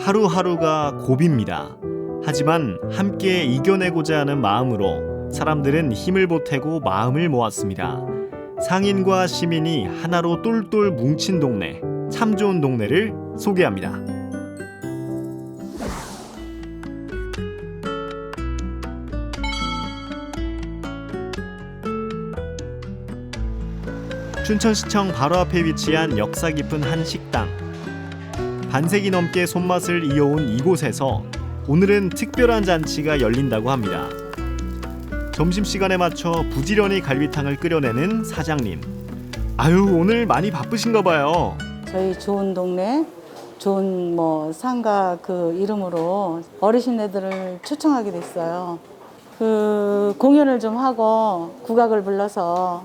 하루하루가 고비입니다. 하지만 함께 이겨내고자 하는 마음으로 사람들은 힘을 보태고 마음을 모았습니다. 상인과 시민이 하나로 똘똘 뭉친 동네, 참 좋은 동네를 소개합니다. 춘천시청 바로 앞에 위치한 역사 깊은 한 식당. 반세기 넘게 손맛을 이어온 이곳에서 오늘은 특별한 잔치가 열린다고 합니다. 점심시간에 맞춰 부지런히 갈비탕을 끓여내는 사장님. 아유, 오늘 많이 바쁘신가 봐요. 저희 좋은 동네 좋은 뭐 상가 그 이름으로 어르신네들을 초청하게 됐어요. 그 공연을 좀 하고 국악을 불러서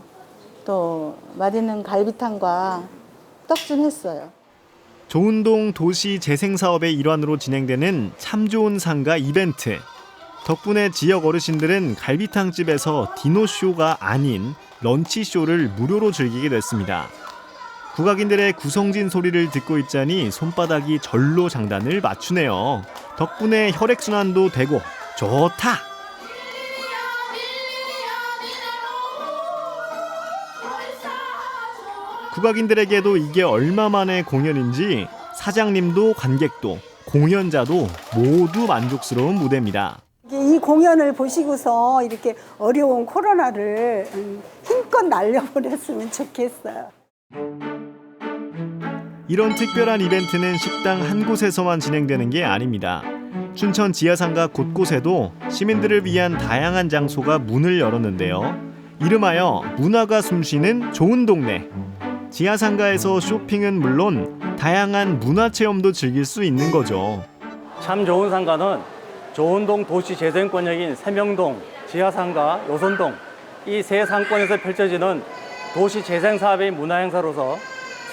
또 맛있는 갈비탕과 떡 좀 했어요. 좋은동 도시 재생 사업의 일환으로 진행되는 참 좋은 상가 이벤트. 덕분에 지역 어르신들은 갈비탕 집에서 디노 쇼가 아닌 런치 쇼를 무료로 즐기게 됐습니다. 국악인들의 구성진 소리를 듣고 있자니 손바닥이 절로 장단을 맞추네요. 덕분에 혈액 순환도 되고 좋다. 국악인들에게도 이게 얼마만의 공연인지 사장님도 관객도 공연자도 모두 만족스러운 무대입니다. 이 공연을 보시고서 이렇게 어려운 코로나를 음, 힘껏 날려버렸으면 좋겠어요. 이런 특별한 이벤트는 식당 한 곳에서만 진행되는 게 아닙니다. 춘천 지하상가 곳곳에도 시민들을 위한 다양한 장소가 문을 열었는데요. 이름하여 문화가 숨쉬는 좋은 동네. 지하 상가에서 쇼핑은 물론 다양한 문화 체험도 즐길 수 있는 거죠. 참 좋은 상가는 좋은동 도시 재생권역인 세명동, 지하 상가, 요선동 이 세 상권에서 펼쳐지는 도시 재생 사업의 문화 행사로서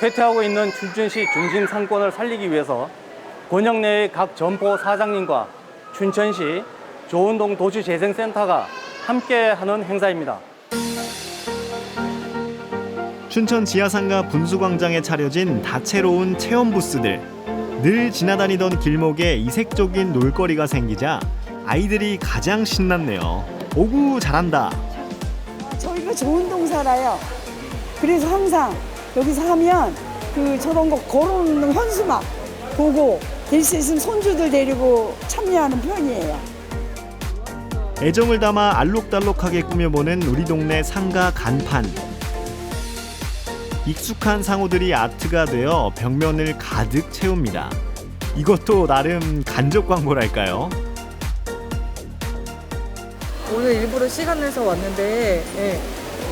쇠퇴하고 있는 춘천시 중심 상권을 살리기 위해서 권역 내의 각 점포 사장님과 춘천시 좋은동 도시재생센터가 함께하는 행사입니다. 춘천 지하상가 분수광장에 차려진 다채로운 체험 부스들. 늘 지나다니던 길목에 이색적인 놀거리가 생기자 아이들이 가장 신났네요. 오구 잘한다. 저희가 좋은 동 살아요. 그래서 항상 여기서 하면 그 저런 거 걸어오는 현수막 보고 될 수 있으면 손주들 데리고 참여하는 편이에요. 애정을 담아 알록달록하게 꾸며보는 우리 동네 상가 간판. 익숙한 상호들이 아트가 되어 벽면을 가득 채웁니다. 이것도 나름 간접 광고랄까요? 오늘 일부러 시간 내서 왔는데 예,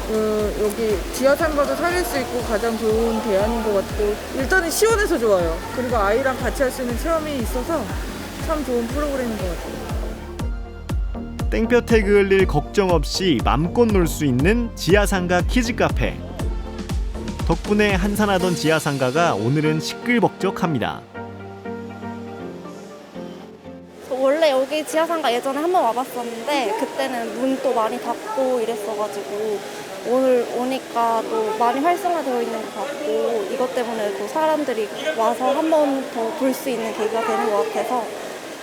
그 여기 지하상가도 살릴 수 있고 가장 좋은 대안인 것 같고 일단은 시원해서 좋아요. 그리고 아이랑 같이 할 수 있는 체험이 있어서 참 좋은 프로그램인 것 같아요. 땡볕에 그을릴 걱정 없이 맘껏 놀 수 있는 지하상가 키즈 카페. 덕분에 한산하던 지하상가가 오늘은 시끌벅적합니다. 원래 여기 지하상가 예전에 한번 와봤었는데 그때는 문또 많이 닫고 이랬어가지고 오늘 오니까 또 많이 활성화되어 있는 것 같고 이것 때문에 또 사람들이 와서 한 번 더 볼 수 있는 계기가 되는 것 같아서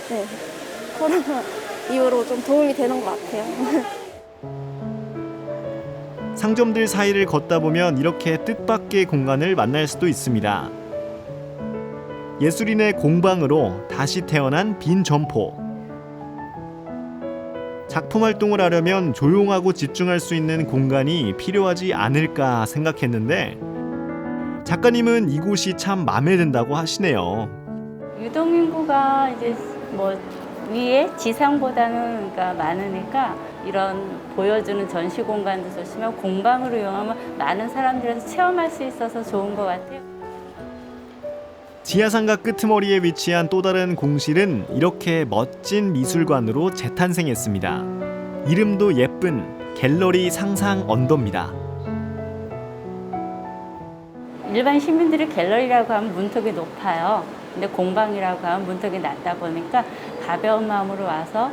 네 코로나 이후로 좀 도움이 되는 것 같아요. 상점들 사이를 걷다 보면 이렇게 뜻밖의 공간을 만날 수도 있습니다. 예술인의 공방으로 다시 태어난 빈 점포. 작품 활동을 하려면 조용하고 집중할 수 있는 공간이 필요하지 않을까 생각했는데 작가님은 이곳이 참 마음에 든다고 하시네요. 유동 인구가 이제 뭐 위에 지상보다는 그러니까 많으니까 이런 보여주는 전시 공간도 좋지만 공방으로 이용하면 많은 사람들에서 체험할 수 있어서 좋은 것 같아요. 지하상가 끄트머리에 위치한 또 다른 공실은 이렇게 멋진 미술관으로 재탄생했습니다. 이름도 예쁜 갤러리 상상 언더입니다. 일반 시민들이 갤러리라고 하면 문턱이 높아요. 근데 공방이라고 하면 문턱이 낮다 보니까 가벼운 마음으로 와서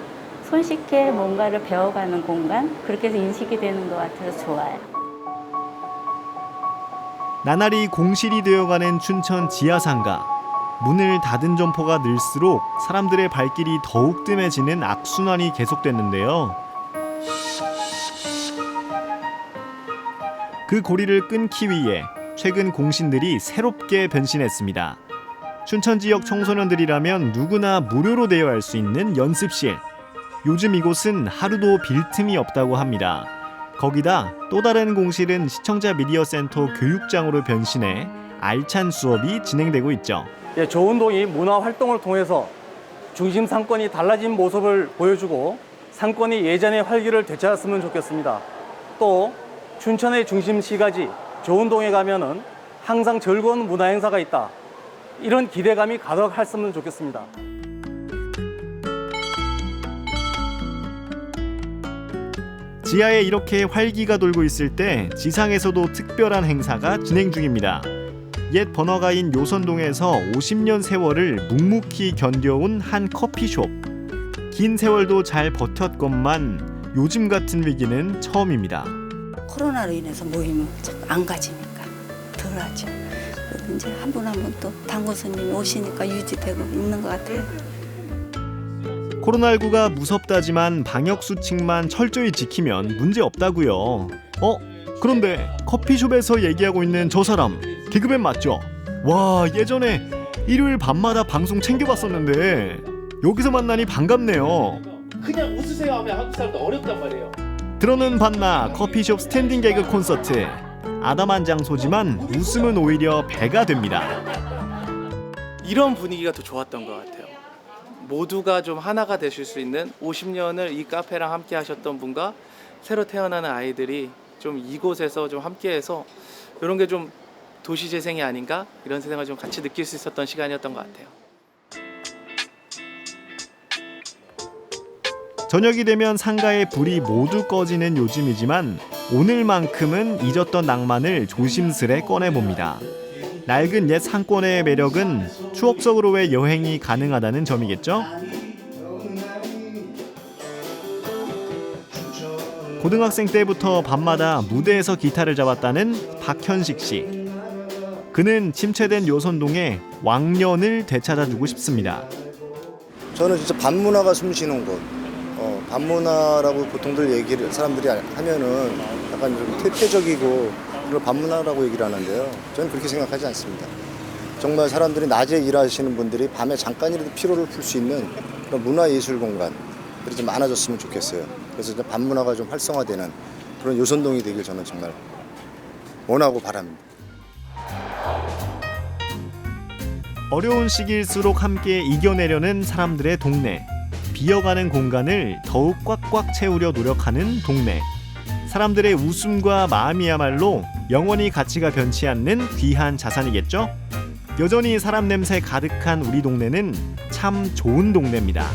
손쉽게 뭔가를 배워가는 공간 그렇게 해서 인식이 되는 것 같아서 좋아요. 나날이 공실이 되어가는 춘천 지하상가. 문을 닫은 점포가 늘수록 사람들의 발길이 더욱 뜸해지는 악순환이 계속됐는데요. 그 고리를 끊기 위해 최근 공신들이 새롭게 변신했습니다. 춘천 지역 청소년들이라면 누구나 무료로 대여할 수 있는 연습실. 요즘 이곳은 하루도 빌 틈이 없다고 합니다. 거기다 또 다른 공실은 시청자 미디어 센터 교육장으로 변신해 알찬 수업이 진행되고 있죠. 예, 조운동이 문화 활동을 통해서 중심 상권이 달라진 모습을 보여주고 상권이 예전의 활기를 되찾았으면 좋겠습니다. 또 춘천의 중심 시가지 조운동에 가면은 항상 즐거운 문화 행사가 있다. 이런 기대감이 가득했으면 좋겠습니다. 지하에 이렇게 활기가 돌고 있을 때 지상에서도 특별한 행사가 진행 중입니다. 옛 번화가인 요선동에서 50년 세월을 묵묵히 견뎌온 한 커피숍. 긴 세월도 잘 버텼건만 요즘 같은 위기는 처음입니다. 코로나로 인해서 모임을 안 가지니까 덜 하죠. 그래도 이제 한 분 한 분 또 단골 손님이 오시니까 유지되고 있는 것 같아요. 코로나19가 무섭다지만 방역 수칙만 철저히 지키면 문제 없다고요. 어? 그런데 커피숍에서 얘기하고 있는 저 사람 개그맨 맞죠? 와 예전에 일요일 밤마다 방송 챙겨봤었는데 여기서 만나니 반갑네요. 그냥 웃으세요 하면 한국 사람도 어렵단 말이에요. 들어는 봤나 커피숍 스탠딩 개그 콘서트 아담한 장소지만 웃음은 오히려 배가 됩니다. 이런 분위기가 더 좋았던 것 같아요. 모두가 좀 하나가 되실 수 있는 50년을 이 카페랑 함께 하셨던 분과 새로 태어나는 아이들이 좀 이곳에서 좀 함께해서 이런 게 좀 도시 재생이 아닌가 이런 생각을 좀 같이 느낄 수 있었던 시간이었던 것 같아요. 저녁이 되면 상가의 불이 모두 꺼지는 요즘이지만 오늘만큼은 잊었던 낭만을 조심스레 꺼내봅니다. 낡은 옛 상권의 매력은 추억 속으로의 여행이 가능하다는 점이겠죠? 고등학생 때부터 밤마다 무대에서 기타를 잡았다는 박현식 씨. 그는 침체된 요선동에 왕년을 되찾아주고 싶습니다. 저는 진짜 반문화가 숨쉬는 곳. 어, 반문화라고 보통들 얘기를 사람들이 하면은 약간 좀 퇴폐적이고 그걸 반문화라고 얘기를 하는데요. 저는 그렇게 생각하지 않습니다. 정말 사람들이 낮에 일하시는 분들이 밤에 잠깐이라도 피로를 풀 수 있는 그런 문화예술 공간들이 좀 많아졌으면 좋겠어요. 그래서 이제 반문화가 좀 활성화되는 그런 요선동이 되길 저는 정말 원하고 바랍니다. 어려운 시기일수록 함께 이겨내려는 사람들의 동네. 비어가는 공간을 더욱 꽉꽉 채우려 노력하는 동네. 사람들의 웃음과 마음이야말로 영원히 가치가 변치 않는 귀한 자산이겠죠? 여전히 사람 냄새 가득한 우리 동네는 참 좋은 동네입니다.